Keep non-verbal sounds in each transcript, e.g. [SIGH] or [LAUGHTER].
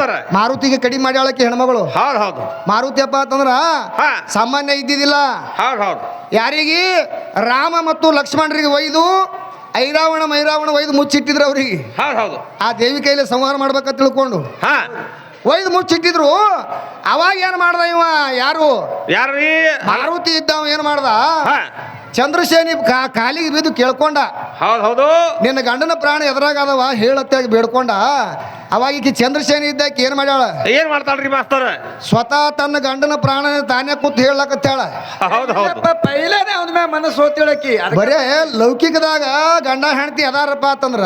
ಮಾಸ್ತರ ಮಾರುತಿಗೆ ಕಡಿಮೆ ಮಾಡ್ಯಾಳಕ್ಕೆ ಹೆಣ್ಮಗಳು. ಹೌದ್ ಹೌದು. ಮಾರುತಿ ಹಬ್ಬ ಅಂತಂದ್ರ ಹಾ. ಸಾಮಾನ್ಯ ಇದ್ದಿದ್ದಿಲ್ಲ. ಹೌದ್ ಹೌದು. ಯಾರಿಗೆ? ರಾಮ ಮತ್ತು ಲಕ್ಷ್ಮಣರಿಗೆ ಒಯ್ದು ಐರಾವಣ ಮೈರಾವಣ ಒಯ್ದು ಮುಚ್ಚಿಟ್ಟಿದ್ರು ಅವ್ರಿಗೆ. ಹೌದ್ ಹೌದು. ಆ ದೇವಿ ಕೈಲಿ ಸಂಹಾರ ಮಾಡ್ಬೇಕಂತ ತಿಳ್ಕೊಂಡು. ಹಾ. ಒಯ್ದು ಮುಚ್ಚಿಟ್ಟಿದ್ರು. ಅವಾಗ ಏನ್ ಮಾಡ್ದ ಇವ? ಯಾರು? ಯಾರ್ರೀ ಮಾರುತಿ ಇದ್ದವ ಏನ್ ಮಾಡ್ದ? ಚಂದ್ರಶೇನಿ ಕಾಲಿಗೆ ಬಿದ್ದು ಕೇಳ್ಕೊಂಡ. ಹೌದ್ ಹೌದು. ನಿನ್ನ ಗಂಡನ ಪ್ರಾಣ ಎದುರಾಗ ಅದವ ಹೇಳತ್ತಾಗಿ ಬೇಡ್ಕೊಂಡ. ಅವಾಗ ಈಕಿ ಚಂದ್ರಶೇನಿ ಇದ್ದಾಕಿ ಏನ್ ಮಾಡ್ಯಾಳ? ಏನ್ ಮಾಡ್ತಾಳ್ರಿ ಮಾಸ್ತರ್? ಸ್ವತಃ ತನ್ನ ಗಂಡನ ಪ್ರಾಣ ತಾನೇ ಕೂತ್ ಹೇಳಕತ್ತಾಳ. ಹೌದು ಹೌದು. ಪೈಲೇನೆ ಅವನ ಮ್ಯಾಗ ಮನಸ್ಸು ಹೋತಿಳಕಿ ಬರೇ ಲೌಕಿಕದಾಗ ಗಂಡ ಹೆಂಡತಿ ಅದಾರಪ್ಪ ಅಂತಂದ್ರ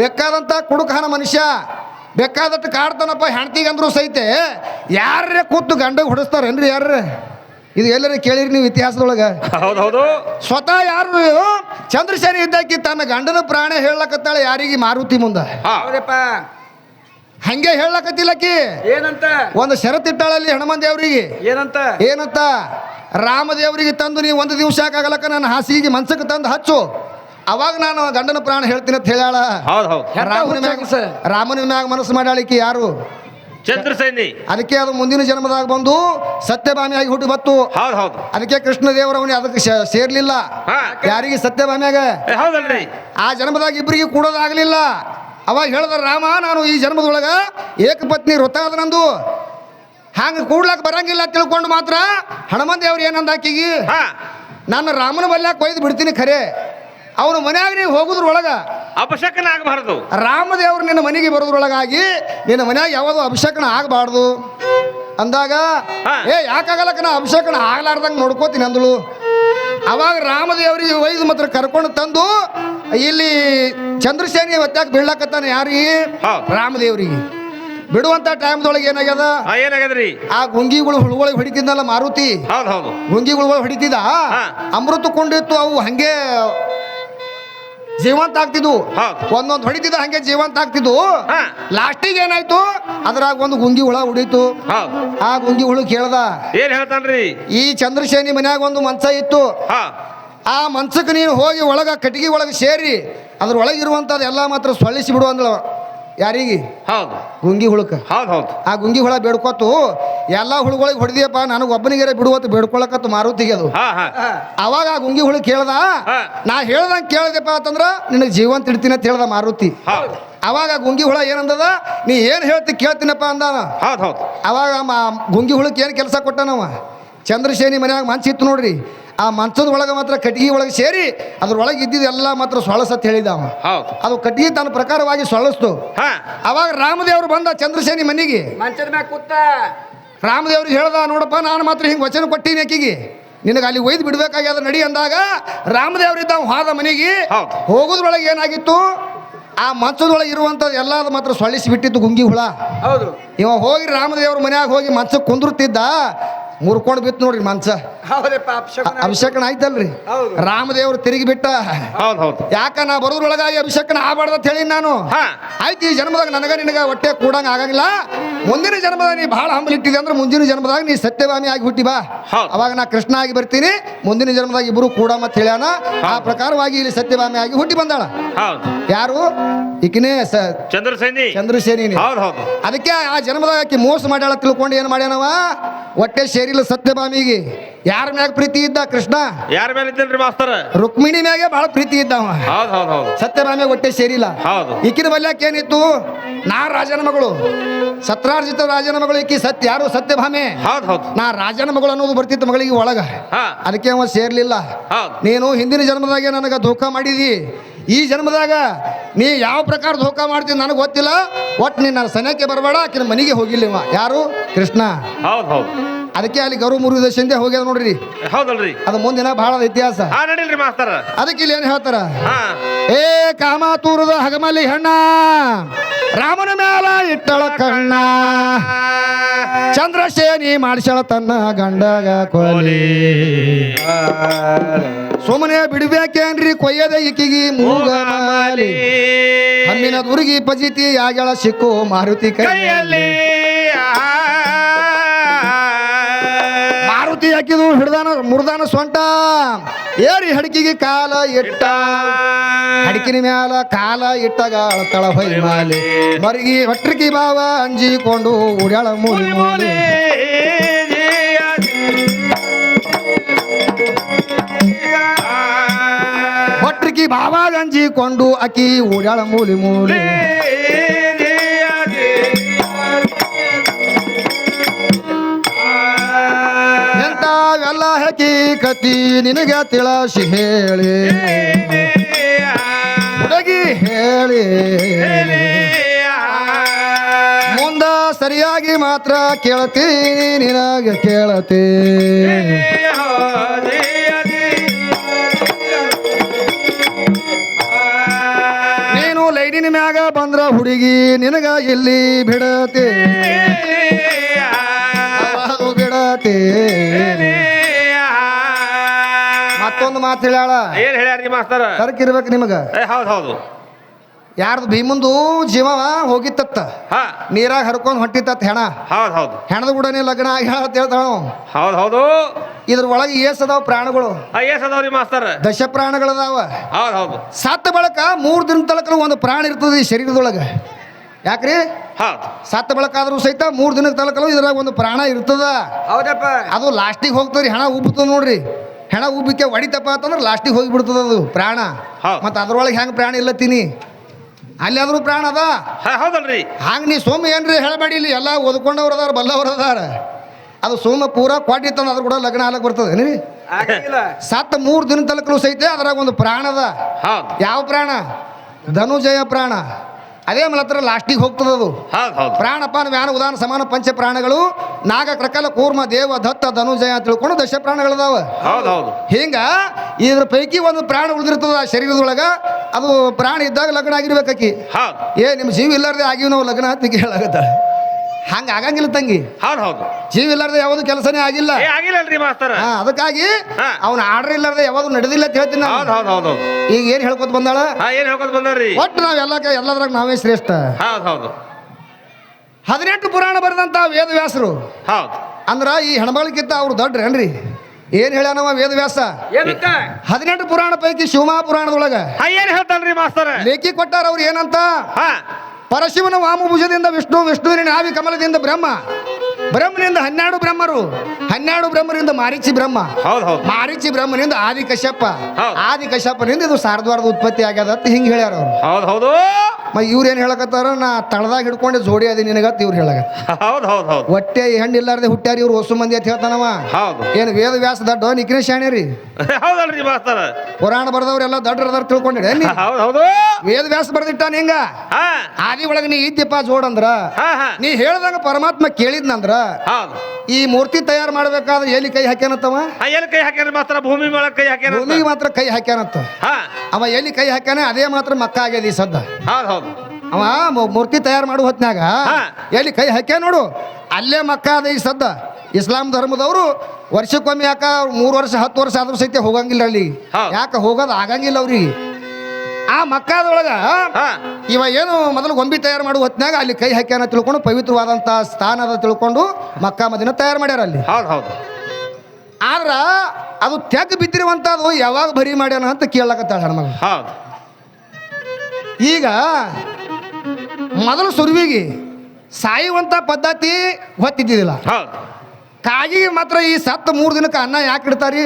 ಬೇಕಾದಂತ ಕುಡುಕಾನ ಮನುಷ್ಯ. ಬೇಕಾದಟ್ಟು ಕಾಡ್ತಾನಪ್ಪ ಹೆಂಡತಿಗೆ ಅಂದ್ರು ಸಹಿತ. ಯಾರೇ ಕೂತು ಗಂಡಗೆ ಹೊಡಿಸ್ತಾರೇನ್ರಿ ಯಾರ ಇದು ಎಲ್ಲರೂ ಕೇಳಿರಿ ನೀವು ಇತಿಹಾಸದೊಳಗೆ. ಹೌದೌದು. ಹೌದು ಸ್ವತಃ ಯಾರು ಚಂದ್ರಶೇನಿ ಇದ್ದಾಕಿ ತನ್ನ ಗಂಡನ ಪ್ರಾಣ ಹೇಳಕತ್ತಾಳೆ ಯಾರಿಗೆ ಮಾರುತಿ ಮುಂದೆ? ಹಂಗೆ ಹೇಳಕತ್ತಿಲ್ಲಕಿ ಏನಂತ? ಒಂದು ಶರತ್ತಿಟ್ಟಾಳಲ್ಲಿ ಹನುಮನ್ ದೇವ್ರಿಗೆ. ಏನಂತ? ಏನಂತ? ರಾಮದೇವರಿಗೆ ತಂದು ನೀವು ಒಂದು ದಿವಸ ಆಗಲಕ್ಕ ನನ್ನ ಹಾಸಿಗೆ ಮನ್ಸಕ್ಕೆ ತಂದು ಹಚ್ಚು. ಅವಾಗ ನಾನು ಗಂಡನ ಪ್ರಾಣ ಹೇಳ್ತೀನಿ ಅಂತ ಹೇಳಾಳ ಹೌದ್ ಹೌದು. ಎಂತ ರಾಮನ ಮ್ಯಾಗ ರಾಮನ ಮ್ಯಾಗ ಮನಸ್ಸು ಮಾಡ್ಯಾಳಿಕೆ ಯಾರು? ಚಂದ್ರಸೇನಿ ಅದಕ್ಕೆ ಅದು ಮುಂದಿನ ಜನ್ಮದಾಗ ಬಂದು ಸತ್ಯಭಾಮಿಯಾಗಿ ಹುಟ್ಟಿ ಬತ್ತು. ಹೌದು ಹೌದು. ಅದಕ್ಕೆ ಕೃಷ್ಣ ದೇವರವನೇ ಅದಕ್ಕೆ ಸೇರ್ಲಿಲ್ಲ. ಯಾರಿಗೆ ಸತ್ಯಭಾಮಿಯಾಗ? ಹೌದಲ್ರಿ. ಆ ಜನ್ಮದಾಗ ಇಬ್ಬರಿಗೆ ಕೂಡೋದಾಗಲಿಲ್ಲ. ಅವಾಗ ಹೇಳಿದ ರಾಮ ನಾನು ಈ ಜನ್ಮದೊಳಗ ಏಕಪತ್ನಿ ವೃತ್ತಾದ ಅದ ನಂದು ಹಂಗೆ ಕೂಡ್ಲಕ್ ಬರಂಗಿಲ್ಲ ತಿಳ್ಕೊಂಡು ಮಾತ್ರ ಹನುಮಂತ ದೇವ್ರು ಏನಂದ ಆಕಿಗೆ? ಹಾ. ನಾನು ರಾಮನ ಬಲ್ಯಾಕ ಕೊಯ್ದು ಬಿಡ್ತೀನಿ ಖರೆ. ಅವನು ಮನ್ಯಾಗ ನೀವು ಹೋಗುದ್ರೊಳಗ ಅಪಶಕನ ಆಗಬಾರದು ರಾಮದೇವ್ರು ನಿನ್ನ ಮನೆಗೆ ಬರೋದ್ರೊಳಗಾಗಿ ನಿನ್ನ ಮನ್ಯಾಗ ಯಾವುದು ಅಭಿಷೇಕನ ಆಗಬಾರ್ದು. ಅಂದಾಗ. ಏ ಯಾಕಾಗಲಕ್ಕ ನಾ ಅಭಿಷೇಕನ ಆಗ್ಲಾರ್ದಂಗೆ ನೋಡ್ಕೋತೀನಿ ಅಂದಳು ಅವಾಗ ರಾಮದೇವರಿಗೆ ವೈದ್ಯ ಮಾತ್ರ ಕರ್ಕೊಂಡು ತಂದು ಇಲ್ಲಿ ಚಂದ್ರಸೇನಿ ಹೊತ್ತಾಗ ಬೀಳ್ಲಾಕತ್ತಾನ ಯಾರಿಗೆ. ರಾಮದೇವರಿಗೆ. ಬಿಡುವಂತ ಟೈಮ್ದೊಳಗೆ ಏನಾಗ್ಯದ? ಏನಾಗ್ಯದ್ರಿ? ಏನಾಗದ್ರಿ ಆ ಗುಂಗಿಗಳು ಹುಳುಗಳಿಗೆ ಹೊಡಿತಿದ್ನಲ್ಲ ಮಾರುತಿ? ಹೌದು ಹೌದು. ಗುಂಗಿಗಳು ಹೊಡಿತಿದ್ದ. ಅಮೃತ ಕೊಂಡಿತ್ತು ಅವು ಹಂಗೆ ಜೀವಂತ ಆಗ್ತಿದ್ವು. ಒಂದೊಂದು ಹೊಡಿತಿದ್ದ ಹಂಗೆ ಜೀವಂತ ಆಗ್ತಿದ್ವು. ಲಾಸ್ಟಿಗೆ ಏನಾಯ್ತು? ಅದ್ರಾಗ ಒಂದು ಗುಂಗಿ ಹುಳ ಉಡೀತು. ಆ ಗುಂಗಿ ಹುಳು ಕೇಳ್ದ. ಏನ್ ಹೇಳ್ತಾನ್ರಿ? ಈ ಚಂದ್ರಶೇನಿ ಮನ್ಯಾಗ ಒಂದು ಮಂಚ ಇತ್ತು. ಆ ಮನ್ಸಕ್ಕೆ ನೀನು ಹೋಗಿ ಒಳಗ ಕಟ್ಟಿಗೆ ಒಳಗೆ ಸೇರಿ ಅದ್ರ ಒಳಗಿರುವಂಥದ್ದು ಎಲ್ಲ ಮಾತ್ರ ಸೊಳ್ಳಿಸಿ ಬಿಡು ಅಂದ್ಳ ಯಾರಿಗೆ? ಹೌದು. ಗುಂಗಿ ಹುಳಕ್ಕೆ? ಹೌದು ಹೌದು. ಆ ಗುಂಗಿ ಹುಳ ಬೇಡ್ಕೊತು ಎಲ್ಲ ಹುಳುಗಳಿಗೆ ಹೊಡೆದಿಯಪ್ಪ ನನಗೆ ಒಬ್ಬನಿಗೆ ಬಿಡುವತ್ತು ಬೇಡ್ಕೊಳಕತ್ತು ಮಾರುತಿ ಅದು. ಹಾ ಹಾ. ಅವಾಗ ಆ ಗುಂಗಿ ಹುಳು ಕೇಳ್ದ. ನಾ ಹೇಳ್ದಂಗೆ ಕೇಳ್ದೆಪ್ಪ ಅಂತಂದ್ರ ನಿನಗೆ ಜೀವಂತ ಇಡ್ತೀನಿ ಅಂತ ಹೇಳ್ದ ಮಾರುತಿ. ಹೌದ್ ಅವಾಗ ಆ ಗುಂಗಿ ಹುಳ ಏನಂದದ ನೀ ಏನು ಹೇಳ್ತಿ ಕೇಳ್ತೀನಪ್ಪ ಅಂದಾನ. ಹೌದು ಹೌದು. ಅವಾಗ ಮ- ಗುಂಗಿ ಹುಳಕ್ಕೆ ಏನು ಕೆಲಸ ಕೊಟ್ಟನವ? ಚಂದ್ರಶೇನಿ ಮನ್ಯಾಗ ಮನ್ಸಿತ್ತು ಇತ್ತು ನೋಡ್ರಿ. ಆ ಮಂಚದ ಒಳಗೆ ಮಾತ್ರ ಕಟ್ಟಿಗೆ ಒಳಗೆ ಸೇರಿ ಅದ್ರೊಳಗೆ ಇದ್ದಿದ್ದೆಲ್ಲ ಮಾತ್ರ ಸೊಳಸತ್ ಹೇಳಿದ ಅವ. ಹೌದ್. ಅದು ಕಟ್ಟಿಗೆ ತನ್ನ ಪ್ರಕಾರವಾಗಿ ಸೊಳಸ್ತು ಹಾ. ಅವಾಗ ರಾಮದೇವರು ಬಂದ ಚಂದ್ರಸೇನಿ ಮನೆಗೆ. ಮಂಚದ ಮ್ಯಾಗ ಕೂತ. ರಾಮದೇವ್ರಿಗೆ ಹೇಳ್ದ ನೋಡಪ್ಪ ನಾನು ಮಾತ್ರ ಹಿಂಗೆ ವಚನ ಕೊಟ್ಟಿನಿ ಆಕಿಗೆ. ನಿನಗೆ ಅಲ್ಲಿ ಒಯ್ದು ಬಿಡ್ಬೇಕಾಗ್ಯದ ನಡಿ ಅಂದಾಗ ರಾಮದೇವ್ರಿದ್ದ ಹಾದ ಹೋದ ಮನೆಗೆ ಹೌದು. ಹೋಗೋದ್ರೊಳಗೆ ಏನಾಗಿತ್ತು? ಆ ಮಂಚದೊಳಗೆ ಇರುವಂಥದ್ದು ಎಲ್ಲದು ಮಾತ್ರ ಸೊಳ್ಳಿಸಿ ಬಿಟ್ಟಿತ್ತು ಗುಂಗಿ ಹುಳ. ಹೌದು. ಇವ ಹೋಗಿ ರಾಮದೇವ್ರ ಮನ್ಯಾಗ ಹೋಗಿ ಮಂಚಕ್ಕೆ ಕುಂದಿರ್ತಿದ್ದ ಮುರ್ಕೊಂಡು ಬಿತ್ತು ನೋಡ್ರಿ ಮನ್ಸ. ಹೌದಪ್ಪ ಅಪಶಕನ ಅಭಿಷೇಕನ ಆಯ್ತಲ್ರಿ. ಹೌದು. ರಾಮದೇವ್ರು ತಿರುಗಿ ಬಿಟ್ಟ. ಹೌದ್ ಹೌದು. ಯಾಕ ನಾ ಬರೋದ್ರೊಳಗಾಗಿ ಅಭಿಷೇಕನ ಆಗ್ಬಾರ್ದು ಅಂತ ಹೇಳಿ ನಾನು. ಹಾ. ಆಯ್ತು ಈ ಜನ್ಮದಾಗ ನನಗ ನಿನಗ ಹೊಟ್ಟೆ ಕೂಡಂಗ ಆಗಂಗಿಲ್ಲ. ಮುಂದಿನ ಜನ್ಮದಾಗ ನೀ ಬಹಳ ಹಂಬಲಿಟ್ಟಿದೆ ಅಂದ್ರೆ ಮುಂದಿನ ಜನ್ಮದಾಗ ನೀ ಸತ್ಯವಾಮಿ ಆಗಿ ಹುಟ್ಟಿ ಬಾ. ಹೌದು. ಅವಾಗ ನಾ ಕೃಷ್ಣ ಆಗಿ ಬರ್ತೀನಿ. ಮುಂದಿನ ಜನ್ಮದಾಗ ಇಬ್ರು ಕೂಡ ಅಂತ ಹೇಳ್ಯಾನ. ಆ ಪ್ರಕಾರವಾಗಿ ಇಲ್ಲಿ ಸತ್ಯವಾಮಿ ಆಗಿ ಹುಟ್ಟಿ ಬಂದಾಳ. ಹೌದ್. ಯಾರು? ಈಕಿನೇ ಸ ಚಂದ್ರಸೇನಿ. ಚಂದ್ರಸೇನಿ ಹೌದ್ ಹೌದು. ಅದಕ್ಕೆ ಆ ಜನ್ಮದಾಗ ಆಕಿ ಮೋಸ ಮಾಡ್ಯಾಳ ತಿಳ್ಕೊಂಡು ಏನ್ ಮಾಡ್ಯಾನವ? ಹೊಟ್ಟೆ ಸೇರಿಲ್ಲ ಸತ್ಯಭಾಮಿಗೆ. ಯಾರ ಮ್ಯಾಗ ಪ್ರೀತಿ ಇದ್ದ ಕೃಷ್ಣ? ಯಾರ ಮೇಲೆ ಇದ್ದೇನ್ರಿ ಮಾಸ್ತರ? ರುಕ್ಮಿಣಿ ಮ್ಯಾಗೆ ಬಹಳ ಪ್ರೀತಿ ಇದ್ದ ಸತ್ಯಭಾಮಿ ಒಟ್ಟೆ ಹೌದು ಸತ್ಯಭಾಮಿಗೆ ಹೊಟ್ಟೆ ಸೇರಿಲ್ಲ. ಹೌದು. ಈಕಿನ ಬಲ್ಯಾಕ ಏನಿತ್ತು? ನಾ ರಾಜನ ಮಗಳು. ಸತ್ರಾರ್ಜಿತ ರಾಜನ ಮಗಳು ಈಕಿ ಸತ್ಯ. ಯಾರು ಸತ್ಯಭಾಮೆ? ಹೌದ್ ಹೌದು. ನಾ ರಾಜನ ಮಗಳು ಅನ್ನೋದು ಬರ್ತಿತ್ತು ಮಗಳಿಗೆ ಒಳಗ. ಹಾ. ಅದಕ್ಕೆ ಅವ ಸೇರ್ಲಿಲ್ಲ. ಹೌದ್. ನೀನು ಹಿಂದಿನ ಜನ್ಮದಾಗೆ ನನಗೆ ಧೋಕಾ ಮಾಡಿದಿ. ಈ ಜನ್ಮದಾಗ ನೀ ಯಾವ ಪ್ರಕಾರ ಧೋಕಾ ಮಾಡ್ತೀನಿ ನನಗೆ ಗೊತ್ತಿಲ್ಲ. ಒಟ್ಟು ನೀನು ನನ್ನ ಸನ್ಯಕ್ಕೆ ಬರಬೇಡ ಆಕಿನ ಮನೆಗೆ ಹೋಗಿಲ್ಲ ಇವ. ಯಾರು? ಕೃಷ್ಣ. ಹೌದು ಹೌದ್. ಅದಕ್ಕೆ ಅಲ್ಲಿ ಗರು ಮುರು ಅಂತ ಹೋಗ್ಯದ ನೋಡ್ರಿ. ಹೌದಲ್ರಿ. ಅದು ಮುಂದಿನ ಬಹಳ ಇತಿಹಾಸ. ಹಾ ನಡಿಲ್ರಿ ಮಾಸ್ತರ. ಅದಕ್ಕೆ ಇಲ್ಲಿ ಏನು ಹೇಳ್ತಾರ? ಹಾ. ಏ ಕಾಮಾತೂರದ ಹಗಮಲಿ ಹಣ್ಣ ರಾಮನ ಮೇಲ ಇಟ್ಟಳ ಕಣ್ಣ ಚಂದ್ರಶೇನಿ ಮಾಡಿಸಳ ತನ್ನ ಗಂಡಗ ಕೊಲಿ. ಸುಮ್ಮನೆ ಬಿಡ್ಬೇಕೇನ್ರಿ ಕೊಯ್ಯದ ಇಕ್ಕಿಗಿ ಮೂಗ ಮಾಲಿ. ಹಮ್ಮಿನ ದುರ್ಗಿ ಪಜಿತಿ ಯಾಗಳ ಸಿಕ್ಕು ಮಾರುತಿ ಕೈಯಲ್ಲಿ. ಮಾರುತಿ ಹಾಕಿದು, ಹಿಡ್ದಾನ, ಮುರ್ದಾನ ಸೊಂಟ. ಏರಿ ಹಡಕಿಗೆ ಕಾಲ ಇಟ್ಟ. ಹಡಕಿನ ಮ್ಯಾಲ ಕಾಲ ಇಟ್ಟಾಗ ಅಳತಳ ಹೊಯ್ಮಾಲೆ. ಮರಿಗಿ ಹೊಟ್ರಿಕಿ ಬಾವ ಅಂಜಿಕೊಂಡು ಉಡ್ಯಾಳ ಮೂಲಿ ಮೂಲಿ. ಹೊಟ್ರಿಕಿ ಬಾವ ಅಂಜಿಕೊಂಡು ಅಕ್ಕಿ ಉಡ್ಯಾಳ ಮೂಲಿ ಮೂಲಿ. ಎಂತಾವೆಲ್ಲ ಹಕಿ ಕತಿ ನಿನಗ ತಿಳಸಿ ಹೇಳಿ. ಹುಡುಗಿ ಹೇಳಿ. ಮುಂದ ಸರಿಯಾಗಿ ಮಾತ್ರ ಕೇಳ್ತೀನಿ, ನಿನಗೆ ಕೇಳತಿ. ನೀನು ಲೈನಿನ ಮ್ಯಾಗ ಬಂದ್ರ ಹುಡುಗಿ, ನಿನಗ ಇಲ್ಲಿ ಬಿಡತಿ. ಮಾತು ಹೇಳ್ಯಾಳ? ಏನ್ ಹೇಳ್ಯಾರಿ ಮಾಸ್ತರ? ಕರ್ಕಿರ್ಬೇಕು ನಿಮಗ. ಏ ಹೌದ್ ಹೌದು. ಯಾರ್ದು ಭೀಮಂದು ಜೀವವ ಹೋಗಿತ್ತತ್ತ? ಹಾ. ನೀರಾಗ ಹರ್ಕೊಂಡ್ ಹೊಂಟಿತ್ತತ್ ಹೆಣ? ಹೌದ್ ಹೌದು. ಹೆಣದ ಗುಡನೆ ಲಗ್ನ ಆಗಿ ಹೇಳ ಹೇಳ್ತಾಳ ಹೌದ್ ಹೌದು. ಇದ್ರ ಒಳಗೆ ಏಸ್ ಅದಾವ ಪ್ರಾಣಗಳು. ಆ, ಎಸ್ ಅದಾವ್ರಿ ಮಾಸ್ತರ. ದಶ ಪ್ರಾಣಗಳದಾವ ಹೌದ್ ಹೌದು. ಸತ್ತ ಬಳಕ ಮೂರು ದಿನ ತನಕ ಒಂದು ಪ್ರಾಣ ಇರ್ತದೆ ಈ ಶರೀರದೊಳಗೆ. ಯಾಕ್ರಿ? ಹೌದ್. ಸತ್ತ ಬಳಕಾದ್ರೂ ಸಹಿತ ಮೂರು ದಿನದ ತನಕ ಇದ್ರಾಗ ಒಂದು ಪ್ರಾಣ ಇರ್ತದ. ಹೌದಪ್ಪ. ಅದು ಲಾಸ್ಟಿಗೆ ಹೋಗ್ತದ್ರಿ ಹೆಣ ಉಬ್ಬುತ್ತದ ನೋಡ್ರಿ. ಹೆಣ ಉಬ್ಬಿಕೆ ಹೊಡಿತಪ್ಪ ಅಂತಂದ್ರೆ ಲಾಸ್ಟಿಗೆ ಹೋಗಿ ಬಿಡ್ತದ ಅದು ಪ್ರಾಣ. ಹೌದ್. ಮತ್ತು ಅದ್ರೊಳಗೆ ಹೆಂಗೆ ಪ್ರಾಣ ಇಲ್ಲತ್ತೀನಿ? ಅಲ್ಲಿ ಆದ್ರೂ ಪ್ರಾಣ ಅದ? ಹೌದಲ್ರಿ. ಹಂಗೆ ನೀ ಸೋಮ ಏನ್ರಿ ಹೇಳಬೇಡಿ ಇಲ್ಲಿ ಎಲ್ಲ ಓದ್ಕೊಂಡವ್ರು ಅದಾರ ಬಲ್ಲವ್ರು ಅದಾರ. ಅದು ಸೋಮ ಪೂರ ಕೊಟ್ಟಿತ್ತಂದ್ರೆ ಅದ್ರ ಕೂಡ ಲಗ್ನ ಆಗ್ಲಕ್ಕೆ ಬರ್ತದೆ ಏನ್ರಿ? ಆಗಿಲ್ಲ ಸತ್ತ ಮೂರು ದಿನ ತನಕನು ಸಹಿತ ಅದ್ರಾಗ ಒಂದು ಪ್ರಾಣ ಅದ. ಹೌದ್. ಯಾವ ಪ್ರಾಣ? ಧನುಜಯ ಪ್ರಾಣ. ಅದೇ ಮಲತ್ರ ಲಾಸ್ಟಿಗೆ ಹೋಗ್ತದ ಅದು. ಹೌದು ಹೌದ್. ಪ್ರಾಣಪಾನ ವ್ಯಾನ ಉದಾನ ಸಮಾನ ಪಂಚ ಪ್ರಾಣಗಳು ನಾಗ ಕ್ರಕಲ ಕೂರ್ಮ ದೇವ ದತ್ತ ಧನುಜಯ ಅಂತ ತಿಳ್ಕೊಂಡು ದಶ ಪ್ರಾಣಗಳದಾವ ಹೌದು ಹೌದು. ಹಿಂಗ ಇದ್ರ ಪೈಕಿ ಒಂದು ಪ್ರಾಣ ಉಳಿದಿರ್ತದ ಆ ಶರೀರದೊಳಗ ಅದು ಪ್ರಾಣ ಇದ್ದಾಗ ಲಗ್ನ ಆಗಿರ್ಬೇಕಾಕಿ ಹೌದ್. ಏ ನಿಮ್ಮ ಜೀವ ಇಲ್ಲಾರ್ದೆ ಆಗಿವಿ ನಾವು ಲಗ್ನ ಅಂತ ಹೇಳಾಗತ್ತಾಳೆ ಹಂಗ ಆಗಂಗಿಲ್ಲ ತಂಗಿ. ಹೌದು ಹೌದು. ಜೀವ ಇಲ್ಲಾರ್ದೆ ಯಾವುದು ಕೆಲಸನೇ ಆಗಿಲ್ಲ. ಏ ಆಗಿಲ್ಲಲ್ರಿ ಮಾಸ್ತರ. ಹಾ ಅದಕ್ಕಾಗಿ ಹಾ. ಅವನ ಆರ್ಡರ್ ಇಲ್ಲಾರ್ದೆ ಯಾವುದು ನಡೆದಿಲ್ಲ ಅಂತ ಹೇಳ್ತೀನಿ ನಾನು. ಹೌದು ಹೌದ್ ಈಗ ಏನ್ ಹೇಳ್ಕೊತ ಬಂದಾಳ? ಹಾ ಏನ್ ಬಂದಾರ್ರಿ? ಒಟ್ಟು ನಾವ್ ಎಲ್ಲ ಎಲ್ಲದ್ರಾಗ ನಾವೇ ಶ್ರೇಷ್ಠ. ಹೌದು ಹೌದು. ಹದಿನೆಂಟು ಪುರಾಣ ಬರೆದಂತ ವೇದವ್ಯಾಸರು. ಹೌದು. ಅಂದ್ರ ಈ ಹೆಣ್ಮಗಳಿಗಿಂತ ಅವ್ರು ದೊಡ್ಡ್ರೇನ್ರಿ ಏನ್ ಹೇಳ್ಯಾನವ ವೇದವ್ಯಾಸ? ವ್ಯಾಸ ಹದಿನೆಂಟು ಪುರಾಣ ಪೈಕಿ ಶಿವಮಾ ಪುರಾಣದೊಳಗ ಹಾ ಏನ್ ಹೇಳ್ತಾನ್ರಿ ಮಾಸ್ತರ? ಲೇಖಿ ಕೊಟ್ಟಾರ ಅವ್ರು ಏನಂತ? ಹಾ. ಪರಶಿವನ ವಾಮಭುಜದಿಂದ ವಿಷ್ಣು ವಿಷ್ಣುವಿನ ನಾವಿ ಕಮಲದಿಂದ ಬ್ರಹ್ಮ. ಬ್ರಹ್ಮನಿಂದ ಹನ್ನೆರಡು ಬ್ರಹ್ಮರು ಹನ್ನೆರಡು ಬ್ರಹ್ಮರಿಂದ ಮಾರೀಚಿ ಬ್ರಹ್ಮ ಹೌದು ಹೌದ್. ಮಾರೀಚಿ ಬ್ರಹ್ಮನಿಂದ ಆದಿ ಕಶ್ಯಪ ಹೌದು. ಆದಿ ಕಶ್ಯಪನಿಂದ ಇದು ಸಾರದ್ವಾರದ ಉತ್ಪತ್ತಿ ಆಗ್ಯದ ಅಂತ ಹಿಂಗೆ ಹೇಳ್ಯಾರ ಅವ್ರು. ಹೌದು ಹೌದು. ಮ ಇವ್ರು ಏನು ಹೇಳಕತ್ತಾರ? ನಾ ತಳದಾಗ ಹಿಡ್ಕೊಂಡು ಜೋಡಿ ಅದಿ ನಿನಗತ್ತ ಇವ್ರು ಹೇಳಕ ಹೌದು ಹೌದು ಹೌದು. ಹೊಟ್ಟೆ ಹೆಣ್ಣು ಇಲ್ಲಾರ್ದೆ ಹುಟ್ಟ್ಯಾರ ಇವ್ರು ಹೊಸ ಮಂದಿ ಅಂತ ಹೇಳ್ತಾನವ. ಹೌದು. ಏನು ವೇದ ವ್ಯಾಸ ದಡ್ಡ ನಿಖಿನ ಶಾಣೆ ರೀ? [LAUGHS] ಹೌದಲ್ರಿ ಮಾಸ್ತರ. ಪುರಾಣ ಬರ್ದವ್ರೆಲ್ಲ ದಡ್ರ ಅದಾರ ತಿಳ್ಕೊಂಡಿಡೆ ನೀ? [LAUGHS] ಹೌದು ಹೌದು. ವೇದ ವ್ಯಾಸ ಬರ್ದಿಟ್ಟಾನ ಹಿಂಗ? ಹಾ. ಆದಿ ಒಳಗೆ ನೀ ಇದ್ಯಪ್ಪ ಜೋಡಂದ್ರ? ಹಾ ಹಾ. ನೀ ಹೇಳ್ದಂಗ ಪರಮಾತ್ಮ ಕೇಳಿದ್ನಂದ್ರ ಹೌದು. ಈ ಮೂರ್ತಿ ತಯಾರು ಮಾಡ್ಬೇಕಾದ್ರೆ ಎಲ್ಲಿ ಕೈ ಹಾಕ್ಯಾನತ್ತವ? ಆ, ಎಲ್ಲಿ ಕೈ ಹಾಕ್ಯಾನ ಮಾತ್ರ? ಭೂಮಿ ಮೇಲೆ ಕೈ ಹಾಕ್ಯಾನ ಭೂಮಿಗೆ ಮಾತ್ರ ಕೈ ಹಾಕ್ಯಾನತ್ತ. ಹಾ. ಅವ ಎಲ್ಲಿ ಕೈ ಹಾಕ್ಯಾನ ಅದೇ ಮಾತ್ರ ಮಕ್ಕ ಆಗ್ಯದ ಈ ಸದ್ದ. ಹೌದ್ ಹೌದು. ಅವ ಮು- ಮೂರ್ತಿ ತಯಾರು ಮಾಡೋ ಹೊತ್ನ್ಯಾಗ ಹಾ. ಎಲ್ಲಿ ಕೈ ಹಾಕ್ಯಾನ ನೋಡು. ಅಲ್ಲೇ ಮಕ್ಕ ಅದ ಈ ಸದ್ದ. ಇಸ್ಲಾಂ ಧರ್ಮದವರು ವರ್ಷಕ್ಕೊಮ್ಮೆ ಯಾಕ ಮೂರು ವರ್ಷ ಹತ್ತು ವರ್ಷ ಆದ್ರೂ ಸಹಿತ ಹೋಗಂಗಿಲ್ಲ ಅಲ್ಲಿ. ಹೌದ್. ಯಾಕೆ ಹೋಗೋದು ಆಗಂಗಿಲ್ಲ ಅವ್ರಿಗೆ. ಆ ಮಕ್ಕಾದೊಳಗ ಹಾ. ಇವ ಏನು ಮೊದಲು ಗೊಂಬಿ ತಯಾರು ಮಾಡುವ ಹೊತ್ತಿನಾಗ ಅಲ್ಲಿ ಕೈ ಹಾಕ್ಯಾನ ತಿಳ್ಕೊಂಡು ಪವಿತ್ರವಾದಂಥ ಸ್ಥಾನ ಅದ ತಿಳ್ಕೊಂಡು ಮಕ್ಕ ಮದಿನ ತಯಾರು ಮಾಡ್ಯಾರ ಅಲ್ಲಿ. ಹೌದು ಹೌದು. ಆದ್ರ ಅದು ತೆಗ್ ಬಿದ್ದಿರುವಂಥದ್ದು ಯಾವಾಗ ಬರಿ ಮಾಡ್ಯಾನ ಅಂತ ಕೇಳಕತ್ತಾಳ ಹೆಣ್ಮಗಳು ಹೌದು. ಈಗ ಮೊದಲು ಸುರುವಿಗೆ ಸಾಯುವಂಥ ಪದ್ಧತಿ ಹೊತ್ತಿದ್ದಿಲ್ಲ ಕಾಗಿ ಕಾಗಿಗೆ ಮಾತ್ರ ಈ ಸತ್ತ ಮೂರು ದಿನಕ್ಕೆ ಅನ್ನ ಯಾಕೆ ಇಡ್ತಾರಿ?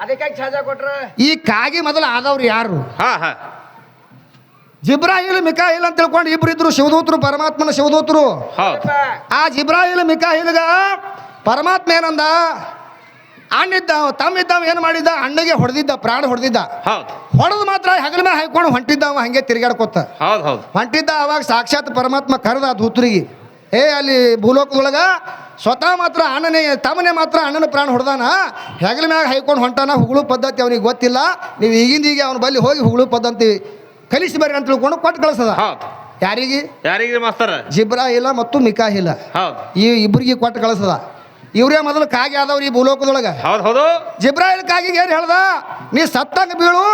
ಅದಕ್ಕೆ ಈ ಕಾಗಿ ಮೊದಲು ಆದವ್ರು ಯಾರು? ಹಾ ಹಾ. ಜಿಬ್ರಾಹಿಲ್ ಮಿಕಾಹಿಲ್ ಅಂತ ತಿಳ್ಕೊಂಡು ಇಬ್ರು ಇದ್ರು ಶಿವದೂತರು ಪರಮಾತ್ಮನ ಶಿವದೂತರು ಹೌದು. ಆ ಜಿಬ್ರಾಹಿಲ್ ಮಿಕಾಹಿಲ್ಗ ಪರಮಾತ್ಮ ಏನಂದ? ಅಣ್ಣಿದ್ದ ತಮ್ಮಿದ್ದವ ಏನು ಮಾಡಿದ್ದ? ಅಣ್ಣಗೆ ಹೊಡೆದಿದ್ದ ಪ್ರಾಣ ಹೊಡೆದಿದ್ದ. ಹೌದು. ಹೊಡೆದು ಮಾತ್ರ ಹೆಗಲ ಮೇಲೆ ಹಾಕೊಂಡು ಹೊಂಟಿದ್ದವ ಹಂಗೆ ತಿರುಗಾಡ್ಕೊತ ಹೌದು ಹೌದು. ಹೊಂಟಿದ್ದ ಅವಾಗ ಸಾಕ್ಷಾತ್ ಪರಮಾತ್ಮ ಕರೆದ ದೂತರಿಗೆ ಏ ಅಲ್ಲಿ ಭೂಲೋಕದೊಳಗ ಸ್ವತಃ ಮಾತ್ರ ಅಣ್ಣನೇ ತಮ್ಮನೆ ಮಾತ್ರ ಅಣ್ಣನ ಪ್ರಾಣ ಹೊಡೆದಾನ. ಹೆಗಲ ಮ್ಯಾಗ ಹೈಕೊಂಡು ಹೊಂಟಾನ ಹುಗಳು ಪದ್ಧತಿ ಅವನಿಗೆ ಗೊತ್ತಿಲ್ಲ. ನೀವು ಈಗಿಂದ ಈಗ ಅವನ ಬಲ್ಲಿ ಹೋಗಿ ಹುಗಳು ಪದ್ಧತಿ ಕಲಿಸಿ ಬರ್ರಿ ಅಂತ ತಿಳ್ಕೊಂಡು ಕೊಟ್ಟು ಕಳಿಸದ. ಹೌದು. ಯಾರಿಗೆ? ಯಾರಿಗೆ ಮಾಸ್ತರ? ಜಿಬ್ರಾಹಿಲ ಮತ್ತು ಮಿಕಾಹಿಲ. ಹೌದು. ಈ ಇಬ್ಬರಿಗೆ ಕೊಟ್ಟು ಕಳಿಸದ. ಇವರೇ ಮೊದಲು ಕಾಗಿ ಆದವ್ರು ಈ ಭೂಲೋಕದೊಳಗ. ಹೌದು ಹೌದು. ಜಿಬ್ರಾಯಿಲ್ ಕಾಗಿಗೆ ಏನು ಹೇಳ್ದ? ನೀ ಸತ್ತಂಗ ಬೀಳು.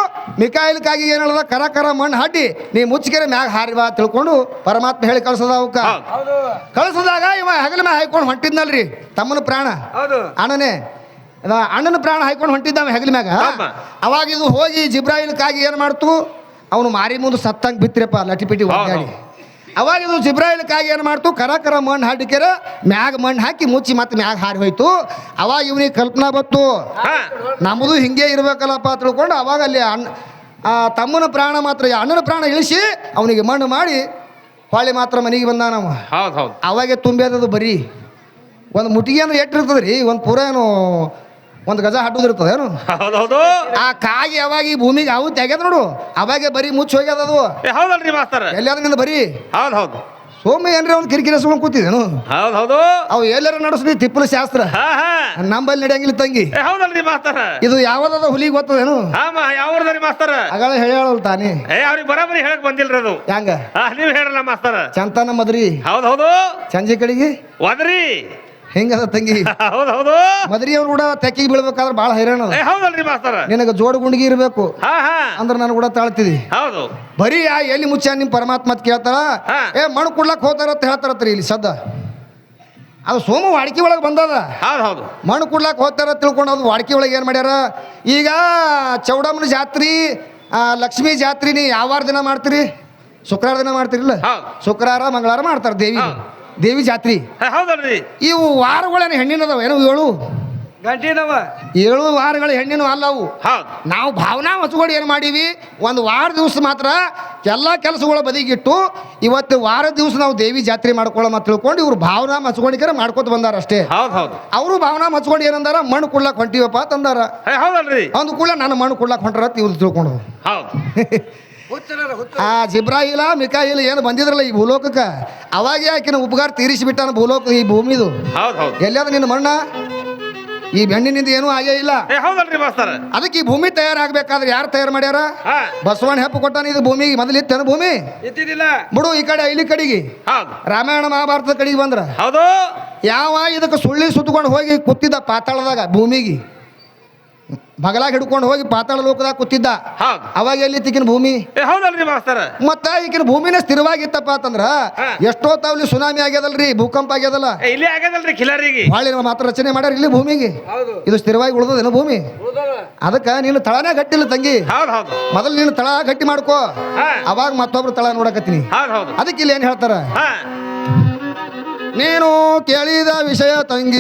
ಮಿಕಾಯಿಲ್ ಕಾಗಿ ಏನು ಹೇಳ್ದ? ಕರ ಕರ ಮಣ್ಣು ಹಡ್ಡಿ. ನೀ ಮುಚ್ಚಿಗೆರೆ ಮ್ಯಾಗ ಹಾರಿ ಬಾ ತಿಳ್ಕೊಂಡು ಪರಮಾತ್ಮ ಹೇಳಿ ಕಳ್ಸದ ಅವಕ್ಕ. ಹೌದು. ಹೌದು. ಇವ ಹಗಲ ಮ್ಯಾಗ ಹಾಯ್ಕೊಂಡು ಹೊಂಟಿದ್ನಲ್ರಿ ತಮ್ಮನ ಪ್ರಾಣ. ಹೌದು. ಅಣ್ಣನೇ. ಅಣ್ಣನ ಪ್ರಾಣ ಹಾಯ್ಕೊಂಡು ಹೊಂಟಿದ್ದಾವ ಹೆಗಲ ಮ್ಯಾಗ. ಅವಾಗ ಇದು ಹೋಗಿ ಜಿಬ್ರಾಯಿಲ್ಕಾಗಿ ಏನು ಮಾಡ್ತು? ಅವನು ಮಾರಿ ಮುಂದೆ ಸತ್ತಂಗೆ ಬಿತ್ತಿರಪ್ಪ ಲಟಿಪಿಟಿ ಒದ್ದಾಡಿ ಅವಾಗ ಇದು ಜಿಬ್ರಾಯಿಲ್ಕಾಗಿ ಏನು ಮಾಡ್ತು? ಕರ ಕರ ಮಣ್ಣು ಹಾಡಿಕೆರ ಮ್ಯಾಗ ಮಣ್ಣು ಹಾಕಿ ಮುಚ್ಚಿ ಮತ್ತೆ ಮ್ಯಾಗ ಹಾರಿ ಹೋಯ್ತು. ಅವಾಗ ಇವನಿಗೆ ಕಲ್ಪನಾ ಬತ್ತು ನಮ್ಮದು ಹಿಂಗೆ ಇರ್ಬೇಕಲ್ಲಪ್ಪ ತಿಳ್ಕೊಂಡು ಅವಾಗ ಅಲ್ಲಿ ಅಣ್ಣ ಆ ತಮ್ಮನ ಪ್ರಾಣ ಮಾತ್ರ ಅಣ್ಣನ ಪ್ರಾಣ ಇಳಿಸಿ ಅವನಿಗೆ ಮಣ್ಣು ಮಾಡಿ ಹೊಳ್ಳಿ ಮಾತ್ರ ಮನೆಗೆ ಬಂದ ನಾವು ಅವಾಗೆ ತುಂಬಿ ಅವಾಗೆ ತುಂಬ್ಯದದು ಬರೀ. ಒಂದು ಮುಟ್ಟಿಗೆ ಅಂದ್ರೆ ಎಟ್ಟಿರ್ತದೆ ರೀ ಒಂದು ಪೂರ ಏನು ಒಂದು ಗಜ ಹಟ್ಟುದಿರ್ತದೆ ಏನು? ಹೌದೌದು. ಹೌದು ಆ ಕಾಗಿ ಯಾವಾಗ ಈ ಭೂಮಿಗೆ ಅವು ತೆಗೆದ ನೋಡು ಅವಾಗೆ ಬರೀ ಮುಚ್ಚಿ ಹೋಗ್ಯದ ಅದು. ಏ ಹೌದಲ್ರಿ ಮಾಸ್ತರ. ಎಲ್ಲಿ ನಿಂದ ಬರೀ? ಹೌದ್ ಹೌದು ಸೋಮ ಏನ್ರಿ ಒಂದು ಕಿರಿಕಿರಿ ಸುಮ್ಮ ಕೂತಿದ್ದೇನು ಹೌದು ಹೌದು ಅವು ಎಲ್ಲರ ನಡೆಸ್ಲಿ ತಿಪ್ಪಲ ಶಾಸ್ತ್ರ. ಹಾ ಹಾ. ನಂಬಲ್ಲಿ ನಡೆಯಂಗಿಲ್ಲ ತಂಗಿ. ಏ ಹೌದಲ್ರಿ ಮಾಸ್ತರ. ಇದು ಯಾವ್ದದ ಹುಲಿಗೆ ಗೊತ್ತದೇನು? ಮಾ ಯಾವ್ರದ್ರಿ ಮಾಸ್ತರ? ಅಗಳ ಹೇಳಲ್ಲ ತಾನೇ. ಏ ಅವ್ರಿಗೆ ಬರಾಬರಿ ಹೇಳಕ್ ಬಂದಿಲ್ರಿ ಅದು. ಹೆಂಗ? ಹಾ ನೀವ್ ಹೇಳಲ್ಲ ಮಾಸ್ತರ. ಚಂತನ ಮದ್ರಿ. ಹೌದ್ ಹೌದು ಸಂಜೆ ಕಡೆಗೆ? ಒದ್ರಿ. ಹೆಂಗದ ತಂಗಿ? ಹೌದೌದು [LAUGHS] ಹೌದು. ಮದ್ರಿ ಅವ್ರು ಕೂಡ ತೆಕ್ಕಿಗೆ ಬೀಳ್ಬೇಕಾದ್ರೆ ಭಾಳ ಹೈರಾಣ ಅದ ಏ ಹೌದಲ್ರಿ ಮಾಸ್ತರ? ನಿನಗೆ ಜೋಡ ಗುಂಡಿಗೆ ಇರಬೇಕು. ಹಾ ಹಾ. ಅಂದ್ರೆ ನಾನು ಕೂಡ ತಾಳ್ತಿದಿ. ಹೌದು. ಬರೀ ಆ ಎಲ್ಲಿ ಮುಚ್ಚ ನಿಮ್ಮ ಪರಮಾತ್ಮ ಅಂತ ಕೇಳ್ತಾರ ಹಾ. ಏ ಮಣ್ಣು ಕೊಡ್ಲಕ್ ಹೋತಾರ ಅಂತ ಹೇಳ್ತಾರತ್ರಿ ಇಲ್ಲಿ ಸದ್ದ. ಅದು ಸೋಮ ವಾಡಿಕೆ ಒಳಗೆ ಬಂದದ. ಹೌದು ಹೌದು. ಮಣ್ಣು ಕೊಡ್ಲಕ್ ಹೋಗ್ತಾರ ತಿಳ್ಕೊಂಡು ಅದು ವಾಡಿಕೆ ಒಳಗೆ ಏನು ಮಾಡ್ಯಾರ? ಈಗ ಚೌಡಮ್ಮನ ಜಾತ್ರಿ ಆ, ಲಕ್ಷ್ಮೀ ಜಾತ್ರಿ ನೀ ಯಾವ ವಾರ ದಿನ ಮಾಡ್ತೀರಿ? ಶುಕ್ರವಾರ ದಿನ ಮಾಡ್ತೀರಿಲ್ಲ? ಹೌದು. ಶುಕ್ರವಾರ ಮಂಗಳವಾರ ಮಾಡ್ತಾರೆ ದೇವಿ ಹೌದು. ದೇವಿ ಜಾತ್ರಿ. ಹೌದಲ್ರಿ. ಇವು ವಾರಗಳೇನು ಹೆಣ್ಣಿನದವ? ಏನೋ ಏಳು? ಗಂಟಿನವ. ಏಳು ವಾರಗಳು ಹೆಣ್ಣಿನ ಅಲ್ಲವು ನಾವು ಭಾವನಾ ಹಚ್ಕೊಂಡು ಏನು ಮಾಡೀವಿ? ಒಂದು ವಾರ ದಿವಸ ಮಾತ್ರ ಎಲ್ಲ ಕೆಲಸಗಳ ಬದಿಗಿಟ್ಟು ಇವತ್ತು ವಾರ ದಿವಸ ನಾವು ದೇವಿ ಜಾತ್ರೆ ಮಾಡ್ಕೊಳ್ಳೋ ಅಂತ ತಿಳ್ಕೊಂಡು ಇವ್ರು ಭಾವನಾ ಹಚ್ಕೊಂಡಿಕರ ಮಾಡ್ಕೊತ ಬಂದಾರ ಅಷ್ಟೇ. ಅವರು ಭಾವನಾ ಹಚ್ಕೊಂಡು ಏನಂದಾರ? ಮಣ್ಣು ಕೊಡ್ಲಕ್ ಹೊಂಟಿವಪ್ಪ ತಂದಾರ ಏ ಹೌದಲ್ರಿ. ಅಂದ ಕೂಡ ನಾನು ಮಣ್ಣು ಕೊಡ್ಲಕ್ ಹೊಂಟಾರ ಇವ್ರು ತಿಳ್ಕೊಂಡು ಹೌದ್. [LAUGHS] ಆ ಜಿಬ್ರಾಯಿಲ ಮಿಕಾಯಿಲ ಏನು ಬಂದಿದ್ರಲ್ಲ ಈ ಭೂಲೋಕಕ್ಕೆ? ಅವಾಗೆ ಆಕಿನ ಉಪಕಾರ ತೀರಿಸಿಬಿಟ್ಟಾನ ಭೂಲೋಕ ಈ ಭೂಮಿದು. ಎಲ್ಲದ ನಿನ್ನ ಮಣ್ಣ? ಈ ಬೆಣ್ಣಿನಿಂದ ಏನೂ ಆಗೇ ಇಲ್ಲ. ಏ ಹೌದಲ್ರಿ ಮಾಸ್ತರ. ಅದಕ್ಕೆ ಈ ಭೂಮಿ ತಯಾರಾಗಬೇಕಾದ್ರೆ ಯಾರು ತಯಾರು ಮಾಡ್ಯಾರ? ಹಾ. ಬಸವಣ್ಣ ಹೆಪ್ಪು ಕೊಟ್ಟಾನ ಇದು ಭೂಮಿಗೆ ಮೊದಲಿತ್ತೇನು ಭೂಮಿ? ಬಿಡು ಈ ಕಡೆ ಇಲ್ಲಿ ಕಡೆಗೆ. ಹೌದ್. ರಾಮಾಯಣ ಮಹಾಭಾರತದ ಕಡೆಗೆ ಬಂದ್ರ. ಹೌದು. ಯಾವ ಇದಕ್ಕೆ ಸುಳ್ಳಿ ಸುತ್ತಕೊಂಡು ಹೋಗಿ ಕೂತಿದ್ದ ಪಾತಾಳದಾಗ ಭೂಮಿಗೆ? ಬಗಲಾಗ ಹಿಡ್ಕೊಂಡು ಹೋಗಿ ಪಾತಾಳ ಲೋಕದಾಗ ಕೂತಿದ್ದ. ಹೌದ್. ಅವಾಗ ಎಲ್ಲಿ ತಿಕ್ಕಿನ ಭೂಮಿ? ಏ ಹೌದಲ್ರಿ ಮಾಸ್ತರ? ಮತ್ತ ಈಕಿನ ಭೂಮಿನ ಸ್ಥಿರವಾಗಿತ್ತಪ್ಪ ಅಂತಂದ್ರ. ಎಷ್ಟೋ ತಾವ್ಲಿ ಸುನಾಮಿ ಆಗ್ಯದಲ್ರಿ ಭೂಕಂಪ ಆಗ್ಯದಲ್ಲ. ಏ ಇಲ್ಲಿ ಆಗ್ಯದಲ್ರಿ ಕಿಲಾರಿಗೆ ಹೊಳ್ಳಿ ಮಾತ್ರ ರಚನೆ ಮಾಡ್ಯಾರ ಇಲ್ಲಿ ಭೂಮಿಗೆ. ಹೌದು. ಇದು ಸ್ಥಿರವಾಗಿ ಉಳ್ದದೇನು ಭೂಮಿ? ಅದಕ್ಕ ಅದಕ್ಕೆ ನೀನು ತಳನೇ ಗಟ್ಟಿಲ್ಲ ತಂಗಿ. ಹೌದ್ ಹೌದು. ಮೊದಲು ನೀನು ತಳ ಗಟ್ಟಿ ಮಾಡ್ಕೋ. ಹಾ. ಅವಾಗ ಮತ್ತೊಬ್ರು ತಳ ನೋಡಕತ್ತೀನಿ. ಹೌದ್ ಹೌದು. ಅದಕ್ಕೆ ಇಲ್ಲಿ ಏನು ಹೇಳ್ತಾರ? ಹಾ. ನೀನು ಕೇಳಿದ ವಿಷಯ ತಂಗಿ.